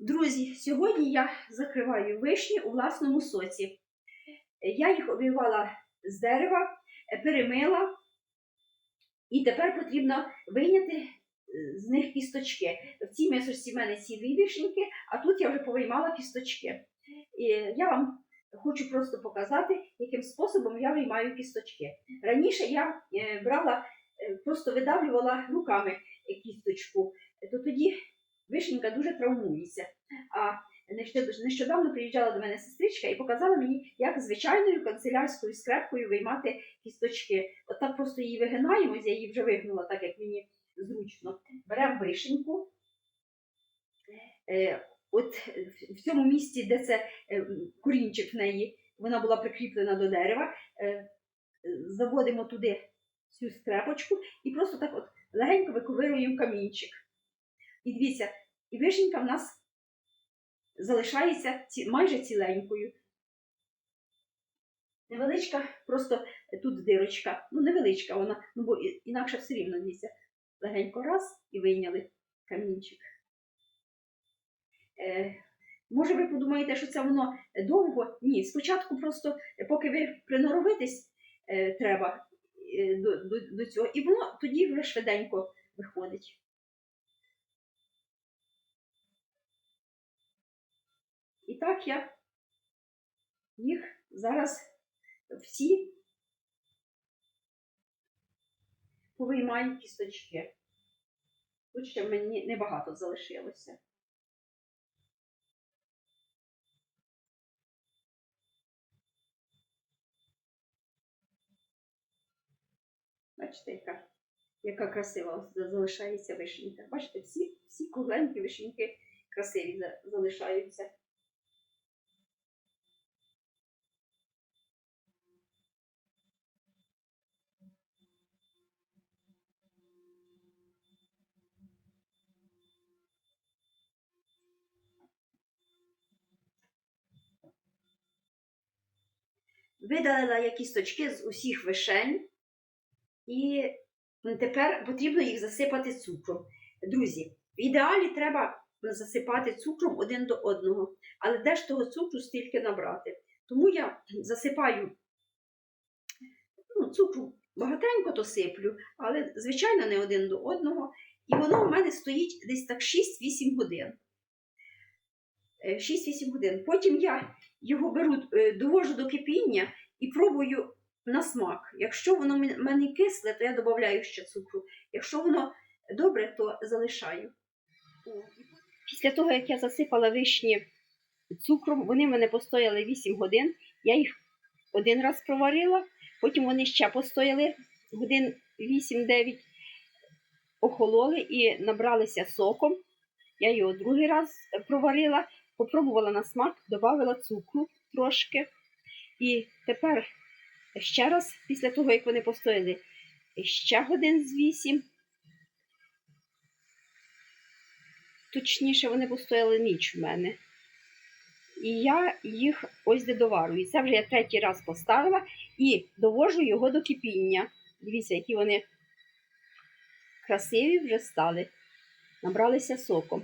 Друзі, сьогодні я закриваю вишні у власному соці. Я їх обірвала з дерева, перемила, і тепер потрібно вийняти е, з них кісточки. В цій мисочці в мене ці вишеньки, а тут я вже повиймала кісточки. І я вам хочу просто показати, яким способом я виймаю кісточки. Раніше я е, брала, е, просто видавлювала руками кісточку, то тоді вишенька дуже травмується. А нещодавно- приїжджала до мене сестричка і показала мені, як звичайною канцелярською скрепкою виймати кісточки. От так просто її вигинаємо, я її вже вигнула, так як мені зручно. Беремо вишеньку. Е, От в- цьому місці, де це е, корінчик в неї, вона була прикріплена до дерева, е, заводимо туди цю скрепочку і просто так от легенько виковирюємо камінчик. І дивіться, і вишенька в нас залишається ці, майже ціленькою. Невеличка, просто тут дирочка. Ну, невеличка вона, ну бо інакше все рівно дивіться. Легенько раз і вийняли камінчик. Е, може, ви подумаєте, що це воно довго? Ні, спочатку просто, поки ви приноровитесь, е, треба е, до, до, до цього, і воно тоді вже швиденько виходить. І так я їх зараз всі повиймаю кісточки. Тут ще мені небагато залишилося. Бачите, яка, яка красива залишається вишенька. Бачите, всі, всі кругленькі вишеньки красиві залишаються. Видалила я кісточки з усіх вишень, і тепер потрібно їх засипати цукром. Друзі, в ідеалі треба засипати цукром один до одного, але де ж того цукру стільки набрати? Тому я засипаю ну, цукру багатенько то сиплю, але, звичайно, не один до одного. І воно у мене стоїть десь так 6-8 годин. Е, 6-8 годин. Потім я його беру, е, довожу до кипіння і пробую на смак. Якщо воно в мене кисле, то я додаю ще цукру. Якщо воно добре, то залишаю. Після того, як я засипала вишні цукром, вони в мене постояли 8 годин. Я їх один раз проварила, потім вони ще постояли годин 8-9, охололи і набралися соком. Я його другий раз проварила, попробувала на смак, додала цукру трошки. І тепер ще раз, після того, як вони постояли ще годин з 8, точніше, вони постояли ніч в мене. І я їх ось де доварую. Це вже я третій раз поставила і довожу його до кипіння. Дивіться, які вони красиві вже стали, набралися соком.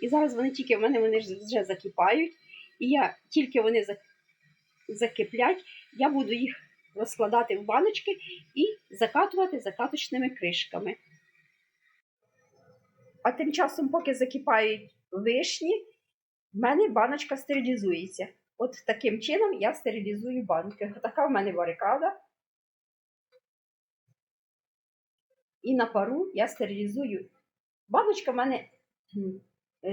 І зараз вони тільки в мене вони вже закипають. І я тільки вони закиплять, я буду їх розкладати в баночки і закатувати закаточними кришками. А тим часом, поки закипають вишні, в мене баночка стерилізується. От таким чином я стерилізую банки. Така в мене барикада. І на пару я стерилізую. Баночка в мене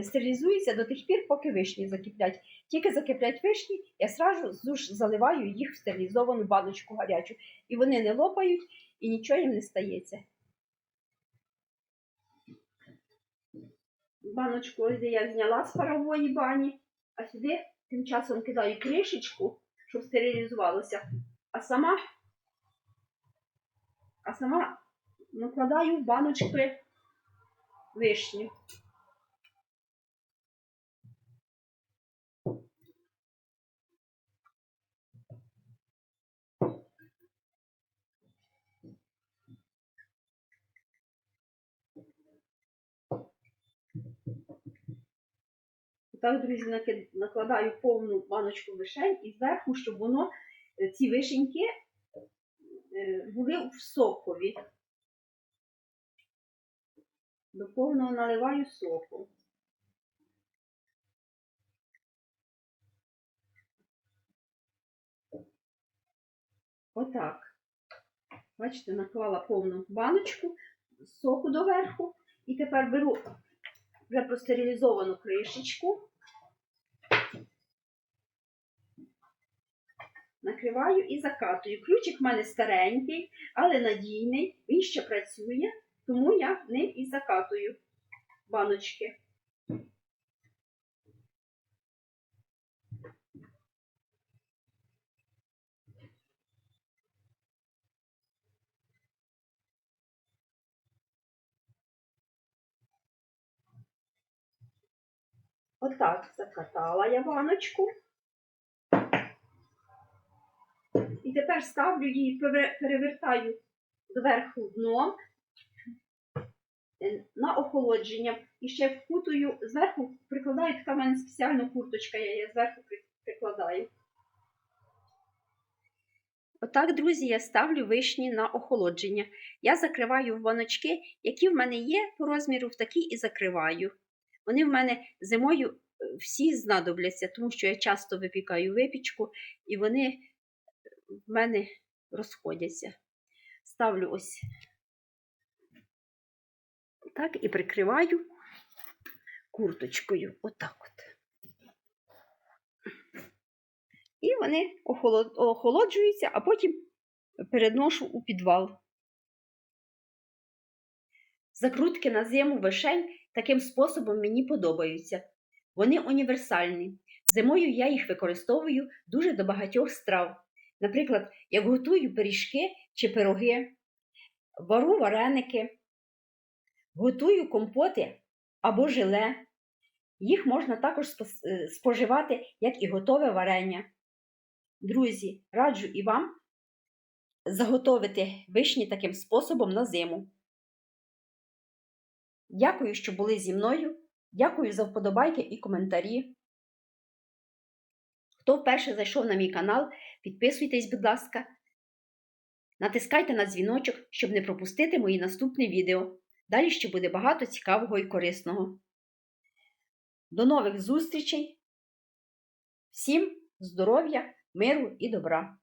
стерилізується до тих пір, поки вишні закиплять. Тільки закиплять вишні, я сразу заливаю їх в стерилізовану баночку гарячу. І вони не лопають, і нічого їм не стається. баночку, ось я зняла з парової бані. а сюди тим часом кидаю кришечку, щоб стерилізувалося, а сама, а сама накладаю в баночки вишню. Так, друзі, накладаю повну баночку вишень і зверху, щоб воно, е, ці вишеньки е, були в сокові. До повного наливаю соку. Отак. Бачите, наклала повну баночку соку доверху. І тепер беру вже простерилізовану кришечку. Накриваю і закатую. Ключик в мене старенький, але надійний. Він ще працює, тому я ним і закатую баночки. Отак закатала я баночку. І тепер ставлю її, перевертаю зверху дном е, на охолодження. І ще вкутую зверху, прикладаю така в мене спеціальна курточка, я її зверху прикладаю. Отак, друзі, я ставлю вишні на охолодження. Я закриваю в баночки, які в мене є по розміру, в такі і закриваю. Вони в мене зимою е, всі знадобляться, тому що я часто випікаю випічку, і вони в мене розходяться. Ставлю ось так і прикриваю курточкою. Отак от. І вони охолоджуються, а потім переношу у підвал. Закрутки на зиму вишень таким способом мені подобаються. Вони універсальні. Зимою я їх використовую дуже до багатьох страв. Наприклад, як готую пиріжки чи пироги, вару вареники, готую компоти або желе. Їх можна також е, споживати, як і готове варення. Друзі, раджу і вам заготовити вишні таким способом на зиму. Дякую, що були зі мною. Дякую за вподобайки і коментарі. Хто вперше зайшов на мій канал, підписуйтесь, будь ласка. Натискайте на дзвіночок, щоб не пропустити мої наступні відео. Далі ще буде багато цікавого і корисного. До нових зустрічей! Всім здоров'я, миру і добра!